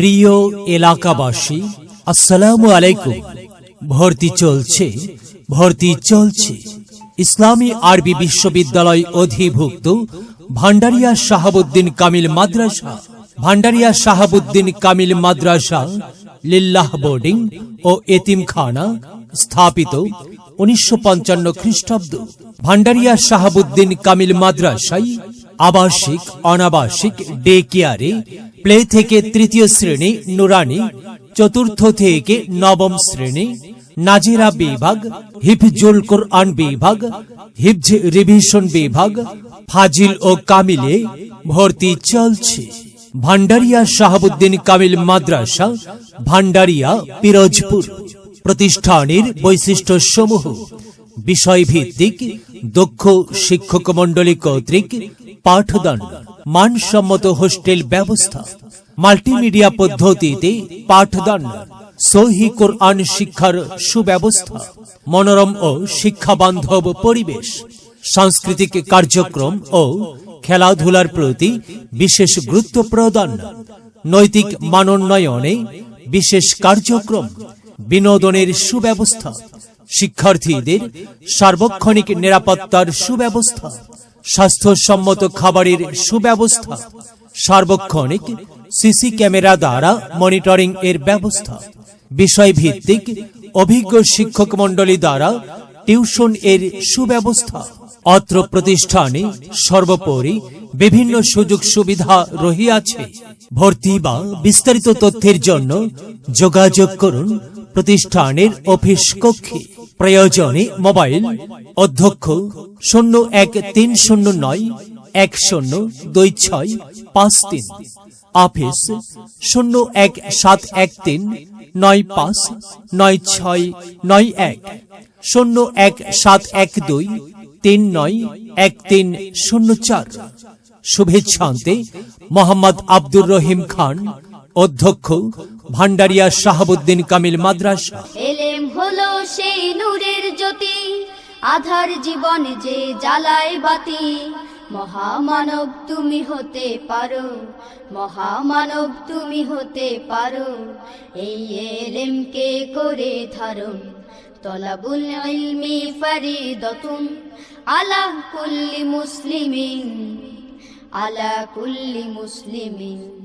প্রিয় এলাকাবাসী, আসসালামু আলাইকুম। ভর্তি চলছে ভর্তি চলছে। ইসলামী আরবি বিশ্ববিদ্যালয় অধিভুক্ত ভান্ডারিয়া শাহাবুদ্দিন কামিল মাদ্রাসা। ভান্ডারিয়া শাহাবুদ্দিন কামিল মাদ্রাসা, লিল্লাহ বোর্ডিং ও এতিমখানা স্থাপিত উনিশশো পঞ্চান্ন খ্রিস্টাব্দ। ভান্ডারিয়া শাহাবুদ্দিন কামিল মাদ্রাসায় আবাসিক, অনাবাসিক ডে কেয়ারে প্লে থেকে তৃতীয় শ্রেণি, নুরানি, চতুর্থ থেকে নবম শ্রেণি, নাজিরা বিভাগ, হিফজুল কোরআন বিভাগ, হিফজ রিভিশন বিভাগ, ফাজিল ও কামিলে ভর্তি চলছে। ভান্ডারিয়া শাহাবুদ্দিন কামিল মাদ্রাসা ভান্ডারিয়া পিরোজপুর। প্রতিষ্ঠানের বৈশিষ্ট্য সমূহ বিষয়ভিত্তিক, দক্ষ শিক্ষক মণ্ডলী কর্তৃক পাঠদান, মানসম্মত হোস্টেল ব্যবস্থা, মাল্টিমিডিয়া পদ্ধতিতে পাঠদান, সহি কোরআন শিক্ষার সুব্যবস্থা, মনোরম ও শিক্ষাবান্ধব পরিবেশ, সাংস্কৃতিক কার্যক্রম ও খেলাধুলার প্রতি বিশেষ গুরুত্ব প্রদান, নৈতিক মানোন্নয়নে বিশেষ কার্যক্রম, বিনোদনের সুব্যবস্থা, শিক্ষার্থীদের সার্বক্ষণিক নিরাপত্তার সুব্যবস্থা স্বাস্থ্যসম্মত খাবারের সুব্যবস্থা। সার্বক্ষণিক সিসি ক্যামেরা দ্বারা মনিটরিং এর ব্যবস্থা। বিষয়ভিত্তিক অভিজ্ঞ শিক্ষক মণ্ডলী দ্বারা টিউশন এর সুব্যবস্থা। অত্র প্রতিষ্ঠানে সর্বোপরি বিভিন্ন সুযোগ সুবিধা রহিয়াছে। ভর্তি বা বিস্তারিত তথ্যের জন্য যোগাযোগ করুন প্রতিষ্ঠানের অফিস কক্ষে। প্রয়োজনে মোবাইল অধ্যক্ষ শূন্য এক তিন শূন্য নয়, এক শূন্য দুই ছয় পাঁচ তিন। অফিস শূন্য এক সাত এক তিন, নয় পাঁচ, নয় ছয়, নয় এক। শূন্য এক সাত এক দুই, তিন নয়, এক তিন শূন্য চার। শুভেচ্ছান্তে মোহাম্মদ আব্দুর রহিম খান, অধ্যক্ষ ভান্ডারিয়া শাহাবুদ্দিন কামিল মাদ্রাসা। হলো সেই নূরের জ্যোতি আধার জীবন যে জ্বালায় বাতি, মহামানব তুমি হতে পারো, মহামানব তুমি হতে পারো। এই এলেমকে করে ধারণ, তলাবুল ইলমি ফারিদতুন, আলা কুল্লি মুসলিমিন, আলা কুল্লি মুসলিমিন।